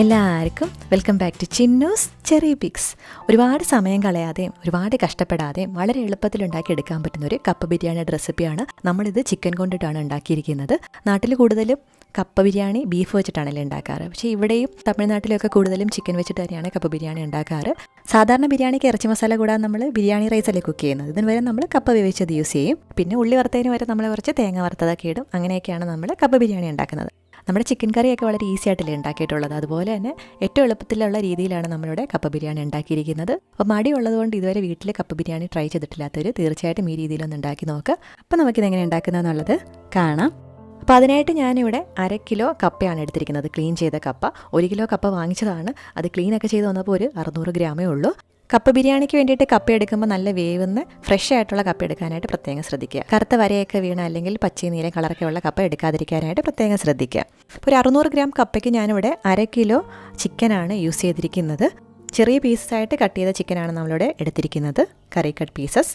എല്ലാവർക്കും welcome back to Chinnus cherry pics ഒരുപാട് സമയം കളയാതെയും ഒരുപാട് കഷ്ടപ്പെടാതെയും വളരെ എളുപ്പത്തിൽ ഉണ്ടാക്കിയെടുക്കാൻ പറ്റുന്ന ഒരു കപ്പ ബിരിയാണിയുടെ റെസിപ്പിയാണ് നമ്മളിത് ചിക്കൻ കൊണ്ടിട്ടാണ് ഉണ്ടാക്കിയിരിക്കുന്നത്. നാട്ടിൽ കൂടുതലും കപ്പ ബിരിയാണി ബീഫ് വെച്ചിട്ടാണല്ലേ ഉണ്ടാക്കാറ്. പക്ഷേ ഇവിടെയും തമിഴ്നാട്ടിലൊക്കെ കൂടുതലും ചിക്കൻ വെച്ചിട്ട് തന്നെയാണ് കപ്പ ബിരിയാണി ഉണ്ടാക്കാറ്. സാധാരണ ബിരിയാണിക്ക് ഇറച്ചി മസാല കൂടാതെ നമ്മൾ ബിരിയാണി റൈസ് അല്ലേ കുക്ക് ചെയ്യുന്നത്. ഇതിന് വരെ നമ്മൾ കപ്പ വേവിച്ചത് യൂസ് ചെയ്യും. പിന്നെ ഉള്ളി വറുത്തതിന് വരെ നമ്മൾ കുറച്ച് തേങ്ങ വറുത്തതൊക്കെ ഇടും. അങ്ങനെയൊക്കെയാണ് നമ്മൾ കപ്പ ബിരിയാണി ഉണ്ടാക്കുന്നത്. നമ്മുടെ ചിക്കൻ കറിയൊക്കെ വളരെ ഈസി ആയിട്ടല്ലേ ഉണ്ടാക്കിയിട്ടുള്ളത്. അതുപോലെ തന്നെ ഏറ്റവും എളുപ്പത്തിലുള്ള രീതിയിലാണ് നമ്മളിവിടെ കപ്പ ബിരിയാണി ഉണ്ടാക്കിയിരിക്കുന്നത്. അപ്പോൾ മടിയുള്ളതുകൊണ്ട് ഇതുവരെ വീട്ടിൽ കപ്പ ബിരിയാണി ട്രൈ ചെയ്തിട്ടില്ലാത്തവർ തീർച്ചയായിട്ടും ഈ രീതിയിലൊന്ന് ഉണ്ടാക്കി നോക്കുക അപ്പോൾ നമുക്കിത് എങ്ങനെ ഉണ്ടാക്കുന്നതെന്നുള്ളത് കാണാം. അപ്പോൾ അതിനായിട്ട് ഞാനിവിടെ അര കിലോ കപ്പയാണ് എടുത്തിരിക്കുന്നത്. ക്ലീൻ ചെയ്ത കപ്പ. ഒരു കിലോ കപ്പ വാങ്ങിച്ചതാണ്. അത് ക്ലീനൊക്കെ ചെയ്ത് വന്നപ്പോൾ ഒരു അറുന്നൂറ് ഗ്രാമേ ഉള്ളൂ. കപ്പ ബിരിയാണിക്ക് വേണ്ടിയിട്ട് കപ്പ എടുക്കുമ്പോൾ നല്ല വേവുന്ന ഫ്രഷ് ആയിട്ടുള്ള കപ്പ എടുക്കാനായിട്ട് പ്രത്യേകം ശ്രദ്ധിക്കുക. കറുത്ത വരയൊക്കെ വീണ അല്ലെങ്കിൽ പച്ചയും നീല കളറൊക്കെ ഉള്ള കപ്പ എടുക്കാതിരിക്കാനായിട്ട് പ്രത്യേകം ശ്രദ്ധിക്കുക. ഇപ്പോൾ ഒരു അറുന്നൂറ് ഗ്രാം കപ്പയ്ക്ക് ഞാനിവിടെ അര കിലോ ചിക്കനാണ് യൂസ് ചെയ്തിരിക്കുന്നത്. ചെറിയ പീസസായിട്ട് കട്ട് ചെയ്ത ചിക്കനാണ് നമ്മളിവിടെ എടുത്തിരിക്കുന്നത്. കറി കട്ട് പീസസ്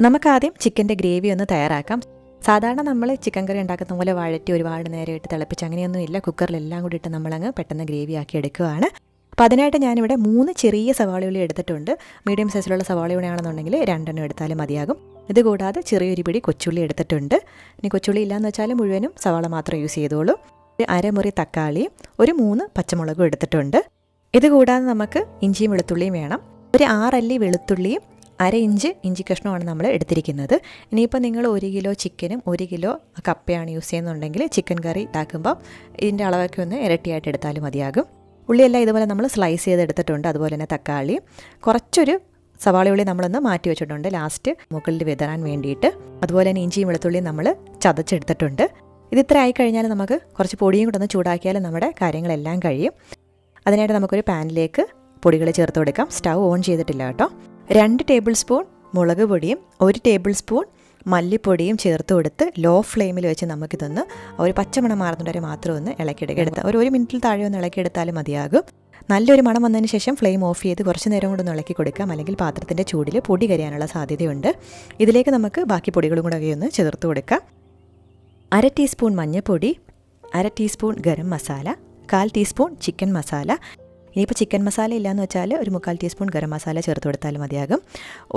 നമുക്കാദ്യം ചിക്കന്റെ ഗ്രേവി ഒന്ന് തയ്യാറാക്കാം. സാധാരണ നമ്മൾ ചിക്കൻ കറി ഉണ്ടാക്കുന്ന പോലെ വഴറ്റി ഒരുപാട് നേരം ഇട്ട് തിളപ്പിച്ച് അങ്ങനെയൊന്നും ഇല്ല. കുക്കറിലെല്ലാം കൂടി ഇട്ട് നമ്മളങ്ങ് പെട്ടെന്ന് ഗ്രേവി ആക്കി എടുക്കുകയാണ് അപ്പോൾ അതിനായിട്ട് ഞാനിവിടെ മൂന്ന് ചെറിയ സവാളയുള്ളി എടുത്തിട്ടുണ്ട്. മീഡിയം സൈസിലുള്ള സവാള രണ്ടെണ്ണം എടുത്താലും മതിയാകും. ഇതുകൂടാതെ ചെറിയൊരു പിടി കൊച്ചുള്ളി എടുത്തിട്ടുണ്ട്. ഇനി കൊച്ചുള്ളി ഇല്ലയെന്ന് വെച്ചാൽ മുഴുവനും സവാള മാത്രം യൂസ് ചെയ്തോളൂ ഒരു അരമുറി തക്കാളി ഒരു മൂന്ന് പച്ചമുളകും എടുത്തിട്ടുണ്ട്. ഇതുകൂടാതെ നമുക്ക് ഇഞ്ചിയും വെളുത്തുള്ളിയും വേണം. ഒരു ആറല്ലി വെളുത്തുള്ളിയും അര ഇഞ്ച് ഇഞ്ചി കഷ്ണമാണ് നമ്മൾ എടുത്തിരിക്കുന്നത്. ഇനിയിപ്പോൾ നിങ്ങൾ ഒരു കിലോ ചിക്കനും ഒരു കിലോ കപ്പയാണ് യൂസ് ചെയ്യുന്നുണ്ടെങ്കിൽ ചിക്കൻ കറി ഉണ്ടാക്കുമ്പോൾ ഇതിന്റെ അളവൊക്കെ ഒന്ന് ഇരട്ടിയായിട്ട് എടുത്താലും മതിയാകും. ഉള്ളിയെല്ലാം ഇതുപോലെ നമ്മൾ സ്ലൈസ് ചെയ്തെടുത്തിട്ടുണ്ട് അതുപോലെ തന്നെ തക്കാളി. കുറച്ചൊരു സവാള ഉള്ളി നമ്മളൊന്ന് മാറ്റി വെച്ചിട്ടുണ്ട്. ലാസ്റ്റ് മുകളിൽ വിതറാൻ വേണ്ടിയിട്ട്. അതുപോലെ തന്നെ ഇഞ്ചിയും വെളുത്തുള്ളിയും നമ്മൾ ചതച്ചെടുത്തിട്ടുണ്ട്. ഇത് ഇത്ര ആയി കഴിഞ്ഞാൽ നമുക്ക് കുറച്ച് പൊടിയും കൂടെ ഒന്ന് ചൂടാക്കിയാൽ നമ്മുടെ കാര്യങ്ങളെല്ലാം കഴിയും. അതിനായിട്ട് നമുക്കൊരു പാനിലേക്ക് പൊടികൾ ചേർത്ത് കൊടുക്കാം. സ്റ്റൗ ഓൺ ചെയ്തിട്ടില്ല കേട്ടോ. രണ്ട് ടേബിൾ സ്പൂൺ മുളക് പൊടിയും ഒരു ടേബിൾ സ്പൂൺ മല്ലിപ്പൊടിയും ചേർത്ത് കൊടുത്ത് ലോ ഫ്ലെയിമിൽ വെച്ച് നമുക്കിതൊന്ന് ഒരു പച്ചമണം മാറുന്നത് വരെ മാത്രം ഒന്ന് ഇളക്കിയെടുക്കുക എടുത്താൽ ഒരു ഒരു മിനിറ്റിൽ താഴെ ഒന്ന് ഇളക്കിയെടുത്താലും മതിയാകും. നല്ലൊരു മണം വന്നതിന് ശേഷം ഫ്ലെയിം ഓഫ് ചെയ്ത് കുറച്ച് നേരം കൂടെ ഒന്ന് ഇളക്കി കൊടുക്കാം. അല്ലെങ്കിൽ പാത്രത്തിന്റെ ചൂടിൽ പൊടി കരിയാനുള്ള സാധ്യതയുണ്ട്. ഇതിലേക്ക് നമുക്ക് ബാക്കി പൊടികളും കൂടെ ഒന്ന് ചേർത്ത് കൊടുക്കാം. അര ടീസ്പൂൺ മഞ്ഞൾപ്പൊടി അര ടീസ്പൂൺ ഗരം മസാല കാൽ ടീസ്പൂൺ ചിക്കൻ മസാല ഇനിയിപ്പോൾ ചിക്കൻ മസാല ഇല്ലയെന്ന് വെച്ചാൽ ഒരു മുക്കാൽ ടീസ്പൂൺ ഗരം മസാല ചേർത്ത് കൊടുത്താൽ മതിയാകും.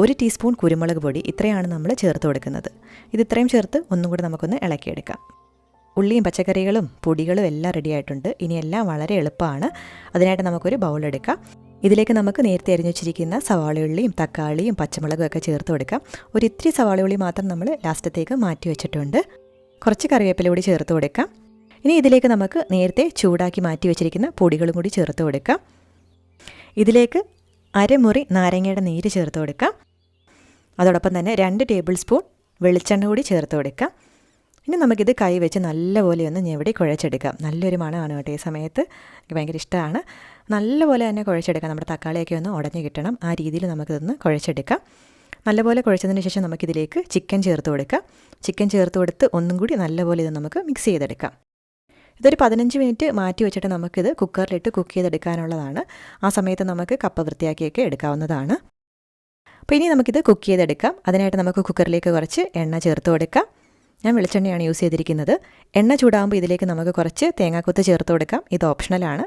ഒരു ടീസ്പൂൺ കുരുമുളക് പൊടി ഇത്രയാണ് നമ്മൾ ചേർത്ത് കൊടുക്കുന്നത്. ഇത് ഇത്രയും ചേർത്ത് ഒന്നും കൂടി നമുക്കൊന്ന് ഇളക്കിയെടുക്കാം. ഉള്ളിയും പച്ചക്കറികളും പൊടികളും എല്ലാം റെഡി ആയിട്ടുണ്ട്. ഇനി എല്ലാം വളരെ എളുപ്പമാണ്. അതിനായിട്ട് നമുക്കൊരു ബൗൾ എടുക്കാം. ഇതിലേക്ക് നമുക്ക് നേരത്തെ അരിഞ്ഞു വെച്ചിരിക്കുന്ന സവാളയുള്ളിയും തക്കാളിയും പച്ചമുളകും ഒക്കെ ചേർത്ത് കൊടുക്കാം. ഒരു ഇത്തിരി സവാളയുള്ളി മാത്രം നമ്മൾ ലാസ്റ്റത്തേക്ക് മാറ്റി വെച്ചിട്ടുണ്ട്. കുറച്ച് കറിവേപ്പില കൂടി ചേർത്ത് കൊടുക്കാം. ഇനി ഇതിലേക്ക് നമുക്ക് നേരത്തെ ചൂടാക്കി മാറ്റി വെച്ചിരിക്കുന്ന പൊടികളും കൂടി ചേർത്ത് കൊടുക്കാം. ഇതിലേക്ക് അരമുറി നാരങ്ങയുടെ നീര് ചേർത്ത് കൊടുക്കാം. അതോടൊപ്പം തന്നെ രണ്ട് ടേബിൾ സ്പൂൺ വെളിച്ചെണ്ണ കൂടി ചേർത്ത് കൊടുക്കാം. ഇനി നമുക്കിത് കൈ വെച്ച് നല്ലപോലെ ഒന്ന് ഞെവിടി കുഴച്ചെടുക്കാം. നല്ലൊരു മണമാണ് കേട്ടോ ഈ സമയത്ത്. എനിക്ക് ഭയങ്കര ഇഷ്ടമാണ്. നല്ലപോലെ തന്നെ കുഴച്ചെടുക്കാം. നമ്മുടെ തക്കാളിയൊക്കെ ഒന്ന് ഉടഞ്ഞു കിട്ടണം. ആ രീതിയിൽ നമുക്കിതൊന്ന് കുഴച്ചെടുക്കാം. നല്ലപോലെ കുഴച്ചതിന് ശേഷം നമുക്കിതിലേക്ക് ചിക്കൻ ചേർത്ത് കൊടുക്കാം. ചിക്കൻ ചേർത്ത് കൊടുത്ത് ഒന്നും കൂടി നല്ലപോലെ ഇത് നമുക്ക് മിക്സ് ചെയ്തെടുക്കാം. ഇതൊരു പതിനഞ്ച് മിനിറ്റ് മാറ്റി വെച്ചിട്ട് നമുക്കിത് കുക്കറിലിട്ട് കുക്ക് ചെയ്തെടുക്കാനുള്ളതാണ്. ആ സമയത്ത് നമുക്ക് കപ്പ വൃത്തിയാക്കിയൊക്കെ എടുക്കാവുന്നതാണ്. അപ്പോൾ ഇനി നമുക്കിത് കുക്ക് ചെയ്തെടുക്കാം. അതിനായിട്ട് നമുക്ക് കുക്കറിലേക്ക് കുറച്ച് എണ്ണ ചേർത്ത് കൊടുക്കാം. ഞാൻ വെളിച്ചെണ്ണയാണ് യൂസ് ചെയ്തിരിക്കുന്നത്. എണ്ണ ചൂടാകുമ്പോൾ ഇതിലേക്ക് നമുക്ക് കുറച്ച് തേങ്ങാക്കൊത്ത് ചേർത്ത് കൊടുക്കാം. ഇത് ഓപ്ഷണലാണ്.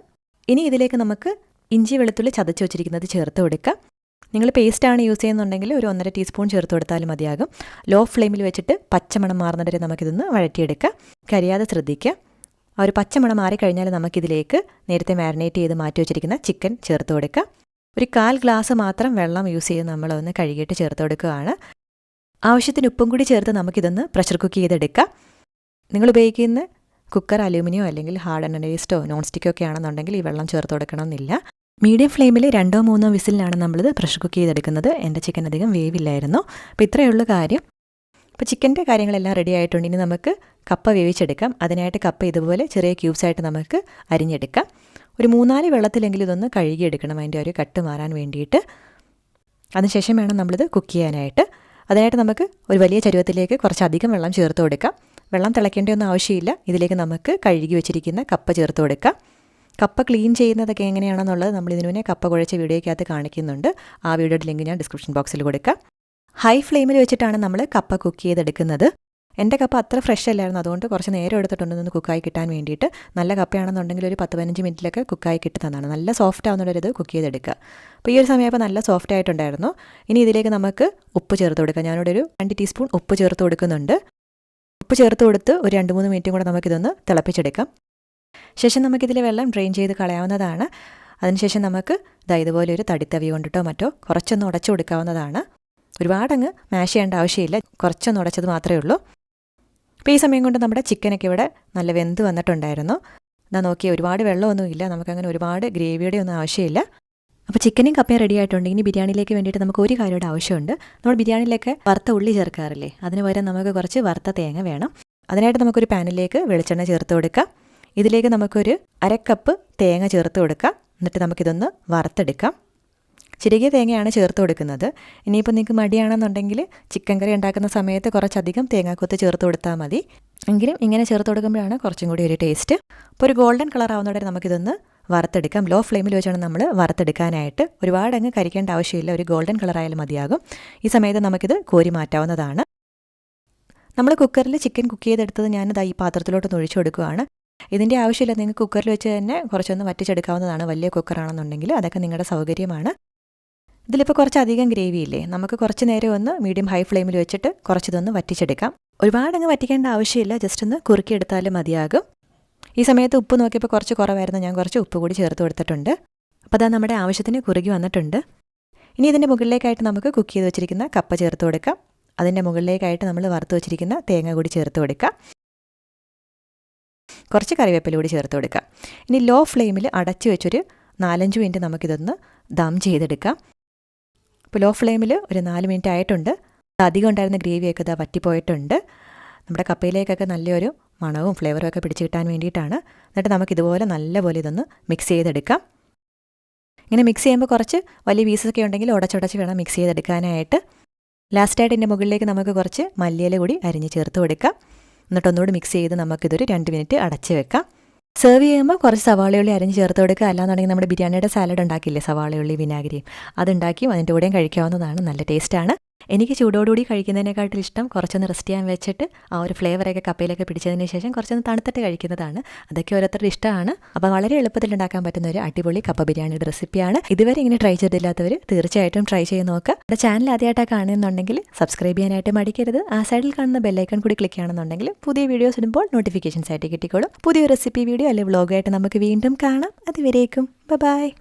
ഇനി ഇതിലേക്ക് നമുക്ക് ഇഞ്ചി വെളുത്തുള്ളി ചതച്ച് വെച്ചിരിക്കുന്നത് ചേർത്ത് കൊടുക്കാം. നിങ്ങൾ പേസ്റ്റാണ് യൂസ് ചെയ്യുന്നുണ്ടെങ്കിൽ ഒരു ഒന്നര ടീസ്പൂൺ ചേർത്ത് കൊടുത്താലും മതിയാകും. ലോ ഫ്ലെയിമിൽ വെച്ചിട്ട് പച്ചമണം മാറുന്നവരെ നമുക്കിതൊന്ന് വഴറ്റിയെടുക്കാം. കരിയാതെ ശ്രദ്ധിക്കുക ആ ഒരു പച്ചമണം മാറിക്കഴിഞ്ഞാൽ നമുക്കിതിലേക്ക് നേരത്തെ മാരിനേറ്റ് ചെയ്ത് മാറ്റി വെച്ചിരിക്കുന്ന ചിക്കൻ ചേർത്ത് കൊടുക്കുക. ഒരു കാൽ ഗ്ലാസ് മാത്രം വെള്ളം യൂസ് ചെയ്ത് നമ്മളൊന്ന് കഴുകിയിട്ട് ചേർത്ത് കൊടുക്കുകയാണ്. ആവശ്യത്തിന് ഉപ്പും കൂടി ചേർത്ത് നമുക്കിതൊന്ന് പ്രഷർ കുക്ക് ചെയ്തെടുക്കാം. നിങ്ങൾ ഉപയോഗിക്കുന്ന കുക്കർ അലൂമിനിയോ അല്ലെങ്കിൽ ഹാർഡ് അനലൈസ്റ്റോ നോൺ സ്റ്റിക്കോ ഒക്കെ ആണെന്നുണ്ടെങ്കിൽ ഈ വെള്ളം ചേർത്ത് കൊടുക്കണമെന്നില്ല. മീഡിയം ഫ്ലെയിമിൽ രണ്ടോ മൂന്നോ വിസിലിനാണ് നമ്മളിത് പ്രഷർ കുക്ക് ചെയ്തെടുക്കുന്നത്. എന്റെ ചിക്കൻ അധികം വേവില്ലായിരുന്നു. അപ്പോൾ ഇത്രയേ ഉള്ളൂ കാര്യം. അപ്പോൾ ചിക്കന്റെ കാര്യങ്ങളെല്ലാം റെഡി ആയിട്ടുണ്ട്. ഇനി നമുക്ക് കപ്പ വേവിച്ചെടുക്കാം. അതിനായിട്ട് കപ്പ ഇതുപോലെ ചെറിയ ക്യൂബ്സായിട്ട് നമുക്ക് അരിഞ്ഞെടുക്കാം. ഒരു മൂന്നാൽ വെള്ളത്തിലെങ്കിലും ഇതൊന്ന് കഴുകിയെടുക്കണം. അതിന്റെ ഒരു കട്ട് മാറാൻ വേണ്ടിയിട്ട്. അതിനുശേഷം വേണം നമ്മളിത് കുക്ക് ചെയ്യാനായിട്ട്. അതിനായിട്ട് നമുക്ക് ഒരു വലിയ ചരുവത്തിലേക്ക് കുറച്ചധികം വെള്ളം ചേർത്ത് കൊടുക്കാം. വെള്ളം തിളയ്ക്കേണ്ടതൊന്നും ആവശ്യമില്ല. ഇതിലേക്ക് നമുക്ക് കഴുകി വെച്ചിരിക്കുന്ന കപ്പ ചേർത്ത് കൊടുക്കാം. കപ്പ ക്ലീൻ ചെയ്യുന്നതൊക്കെ എങ്ങനെയാണെന്നുള്ളത് നമ്മൾ ഇതിനു മുന്നേ കപ്പ കുഴച്ച വീഡിയോയ്ക്കകത്ത് കാണിക്കുന്നുണ്ട്. ആ വീഡിയോയുടെ ലിങ്ക് ഞാൻ ഡിസ്ക്രിപ്ഷൻ ബോക്സിൽ കൊടുക്കാം. ഹൈ ഫ്ലെയിമിൽ വെച്ചിട്ടാണ് നമ്മൾ കപ്പ കുക്ക് ചെയ്തെടുക്കുന്നത്. എന്റെ കപ്പ അത്ര ഫ്രഷ് അല്ലായിരുന്നു. അതുകൊണ്ട് കുറച്ച് നേരം എടുത്തിട്ടുണ്ടെന്ന് കുക്കായി കിട്ടാൻ വേണ്ടിയിട്ട്. നല്ല കപ്പയാണെന്നുണ്ടെങ്കിൽ ഒരു പത്ത് പതിനഞ്ച് മിനിറ്റിലൊക്കെ കുക്കായി കിട്ടുന്നതാണ്. നല്ല സോഫ്റ്റ് ആവുന്നവരത് കുക്ക് ചെയ്തെടുക്കുക. അപ്പോൾ ഈ ഒരു സമയപ്പോൾ നല്ല സോഫ്റ്റ് ആയിട്ടുണ്ടായിരുന്നു. ഇനി ഇതിലേക്ക് നമുക്ക് ഉപ്പ് ചേർത്ത് കൊടുക്കാം. ഞാനിവിടെ ഒരു രണ്ട് ടീസ്പൂൺ ഉപ്പ് ചേർത്ത് കൊടുക്കുന്നുണ്ട്. ഉപ്പ് ചേർത്ത് കൊടുത്ത് ഒരു രണ്ട് മൂന്ന് മിനിറ്റും കൂടെ നമുക്കിതൊന്ന് തിളപ്പിച്ചെടുക്കാം. ശേഷം നമുക്കിതിലെ വെള്ളം ഡ്രെയിൻ ചെയ്ത് കളയാവുന്നതാണ്. അതിനുശേഷം നമുക്ക് ഇതാ ഇതുപോലെ ഒരു തടിത്തവി കൊണ്ടിട്ടോ മറ്റോ കുറച്ചൊന്ന് ഉടച്ചു കൊടുക്കാവുന്നതാണ്. ഒരുപാടങ്ങ് മാഷ് ചെയ്യേണ്ട ആവശ്യമില്ല. കുറച്ചൊന്ന് ഉടച്ചത് മാത്രമേ ഉള്ളൂ. അപ്പോൾ ഈ സമയം കൊണ്ട് നമ്മുടെ ചിക്കനൊക്കെ ഇവിടെ നല്ല വെന്ത് വന്നിട്ടുണ്ടായിരുന്നു. എന്നാൽ നോക്കി ഒരുപാട് വെള്ളമൊന്നുമില്ല നമുക്കങ്ങനെ ഒരുപാട് ഗ്രേവിയുടെ ഒന്നും ആവശ്യമില്ല. അപ്പോൾ ചിക്കനും കപ്പയും റെഡി ആയിട്ടുണ്ട്. ഇനി ബിരിയാണിയിലേക്ക് വേണ്ടിയിട്ട് നമുക്ക് ഒരു കാര്യയുടെ ആവശ്യമുണ്ട്. നമ്മൾ ബിരിയാണിയിലേക്ക് വറുത്ത ഉള്ളി ചേർക്കാറില്ലേ? അതിന് പകരം നമുക്ക് കുറച്ച് വറുത്ത തേങ്ങ വേണം. അതിനായിട്ട് നമുക്കൊരു പാനിലേക്ക് വെളിച്ചെണ്ണ ചേർത്ത് കൊടുക്കാം. ഇതിലേക്ക് നമുക്കൊരു അരക്കപ്പ് തേങ്ങ ചേർത്ത് കൊടുക്കാം. എന്നിട്ട് നമുക്കിതൊന്ന് വറുത്തെടുക്കാം. ചിരികിയ തേങ്ങയാണ് ചേർത്ത് കൊടുക്കുന്നത്. ഇനിയിപ്പോൾ നിങ്ങൾക്ക് മടിയാണെന്നുണ്ടെങ്കിൽ ചിക്കൻ കറി ഉണ്ടാക്കുന്ന സമയത്ത് കുറച്ചധികം തേങ്ങാക്കൊത്ത് ചേർത്ത് കൊടുത്താൽ മതി. എങ്കിലും ഇങ്ങനെ ചേർത്ത് കൊടുക്കുമ്പോഴാണ് കുറച്ചും കൂടി ഒരു ടേസ്റ്റ് അപ്പോൾ ഒരു ഗോൾഡൻ കളർ ആവുന്നതോടെ നമുക്കിതൊന്ന് വറുത്തെടുക്കാം. ലോ ഫ്ലെയിമിൽ വെച്ചാണ് നമ്മൾ വറുത്തെടുക്കാനായിട്ട് ഒരുപാട് അങ്ങ് കരിക്കേണ്ട ആവശ്യമില്ല. ഒരു ഗോൾഡൻ കളറായാലും മതിയാകും. ഈ സമയത്ത് നമുക്കിത് കോരി മാറ്റാവുന്നതാണ്. നമ്മൾ കുക്കറിൽ ചിക്കൻ കുക്ക് ചെയ്തെടുത്തത് ഞാനിത് ഈ പാത്രത്തിലോട്ട് ഒഴിച്ചു കൊടുക്കുകയാണ് ഇതിന്റെ ആവശ്യമില്ല. നിങ്ങൾക്ക് കുക്കറിൽ വെച്ച് തന്നെ കുറച്ചൊന്ന് വറ്റിച്ചെടുക്കാവുന്നതാണ്. വലിയ കുക്കറാണെന്നുണ്ടെങ്കിൽ അതൊക്കെ നിങ്ങളുടെ സൗകര്യമാണ്. ഇതിലിപ്പോൾ കുറച്ചധികം ഗ്രേവി ഇല്ലേ? നമുക്ക് കുറച്ച് നേരം ഒന്ന് മീഡിയം ഹൈ ഫ്ലെയിമിൽ വെച്ചിട്ട് കുറച്ചിതൊന്ന് വറ്റിച്ചെടുക്കാം. ഒരുപാട് അങ്ങ് വറ്റിക്കേണ്ട ആവശ്യമില്ല. ജസ്റ്റ് ഒന്ന് കുറുക്കിയെടുത്താലും മതിയാകും. ഈ സമയത്ത് ഉപ്പ് നോക്കിയപ്പോൾ കുറച്ച് കുറവായിരുന്നു. ഞാൻ കുറച്ച് ഉപ്പ് കൂടി ചേർത്ത് കൊടുത്തിട്ടുണ്ട്. അപ്പോൾ അതാ നമ്മുടെ ആവശ്യത്തിന് കുറുകി വന്നിട്ടുണ്ട്. ഇനി ഇതിന്റെ മുകളിലേക്കായിട്ട് നമുക്ക് കുക്ക് ചെയ്ത് വെച്ചിരിക്കുന്ന കപ്പ ചേർത്ത് കൊടുക്കാം. അതിന്റെ മുകളിലേക്കായിട്ട് നമ്മൾ വറുത്ത് വെച്ചിരിക്കുന്ന തേങ്ങ കൂടി ചേർത്ത് കൊടുക്കാം. കുറച്ച് കറിവേപ്പില കൂടി ചേർത്ത് കൊടുക്കാം. ഇനി ലോ ഫ്ലെയിമിൽ അടച്ചു വെച്ചൊരു നാലഞ്ച് മിനിറ്റ് നമുക്കിതൊന്ന് ദം ചെയ്തെടുക്കാം. ഇപ്പോൾ ലോ ഫ്ലെയിമിൽ ഒരു നാല് മിനിറ്റ് ആയിട്ടുണ്ട്. അധികം ഉണ്ടായിരുന്ന ഗ്രേവിയൊക്കെ ഇതാ വറ്റിപ്പോയിട്ടുണ്ട്. നമ്മുടെ കപ്പയിലേക്കൊക്കെ നല്ലൊരു മണവും ഫ്ലേവറും ഒക്കെ പിടിച്ച് കിട്ടാൻ വേണ്ടിയിട്ടാണ്. എന്നിട്ട് നമുക്ക് ഇതുപോലെ നല്ലപോലെ ഇതൊന്ന് മിക്സ് ചെയ്തെടുക്കാം. ഇങ്ങനെ മിക്സ് ചെയ്യുമ്പോൾ കുറച്ച് വലിയ പീസൊക്കെ ഉണ്ടെങ്കിൽ ഉടച്ചുടച്ച് വേണം മിക്സ് ചെയ്തെടുക്കാനായിട്ട്. ലാസ്റ്റായിട്ട് ഇതിന്റെ മുകളിലേക്ക് നമുക്ക് കുറച്ച് മല്ലിയില കൂടി അരിഞ്ഞ് ചേർത്ത് കൊടുക്കാം. എന്നിട്ട് ഒന്നുകൂടി മിക്സ് ചെയ്ത് നമുക്കിതൊരു രണ്ട് മിനിറ്റ് അടച്ച് വെക്കാം. സെർവ് ചെയ്യുമ്പോൾ കുറച്ച് സവാളയുള്ളി അരിഞ്ഞ് ചേർത്ത് കൊടുക്കുക. അല്ലാന്നുണ്ടെങ്കിൽ നമ്മുടെ ബിരിയാണിയുടെ സാലഡ് ഉണ്ടാക്കില്ലേ? സവാളയുള്ളി വിനാഗിരിയും അതുണ്ടാക്കിയും അതിന്റെ കൂടെയും കഴിക്കാവുന്നതാണ്. നല്ല ടേസ്റ്റാണ് എനിക്ക് ചൂടോടുകൂടി കഴിക്കുന്നതിനെക്കാട്ടിൽ ഇഷ്ടം കുറച്ചൊന്ന് റെസ്റ്റ് ചെയ്യാൻ വെച്ചിട്ട് ആ ഒരു ഫ്ലേവറൊക്കെ കപ്പയിലൊക്കെ പിടിച്ചതിന് ശേഷം കുറച്ചൊന്ന് തണുത്തിട്ട് കഴിക്കുന്നതാണ്. അതൊക്കെ ഓരോരുത്തരുടെ ഇഷ്ടമാണ്. അപ്പോൾ വളരെ എളുപ്പത്തിൽ ഉണ്ടാക്കാൻ പറ്റുന്ന ഒരു അടിപൊളി കപ്പ ബിരിയാണിയുടെ റെസിപ്പിയാണ് ഇതുവരെ ഇങ്ങനെ ട്രൈ ചെയ്തില്ലാത്തവർ തീർച്ചയായിട്ടും ട്രൈ ചെയ്ത് നോക്കുക. നമ്മുടെ ചാനൽ ആദ്യമായിട്ടാണ് കാണുന്നുണ്ടെങ്കിൽ സബ്സ്ക്രൈബ് ചെയ്യാനായിട്ട് മടിക്കരുത്. ആ സൈഡിൽ കാണുന്ന ബെല്ലൈക്കൺ കൂടി ക്ലിക്ക് ചെയ്യണമെന്നുണ്ടെങ്കിൽ പുതിയ വീഡിയോസ് ഇടുമ്പോൾ നോട്ടിഫിക്കേഷൻസ് ആയിട്ട് കിട്ടിക്കോളും. പുതിയ റെസിപ്പി വീഡിയോ അല്ലെങ്കിൽ വ്ളോഗായിട്ട് നമുക്ക് വീണ്ടും കാണാം. അതുവരേക്കും. ബൈ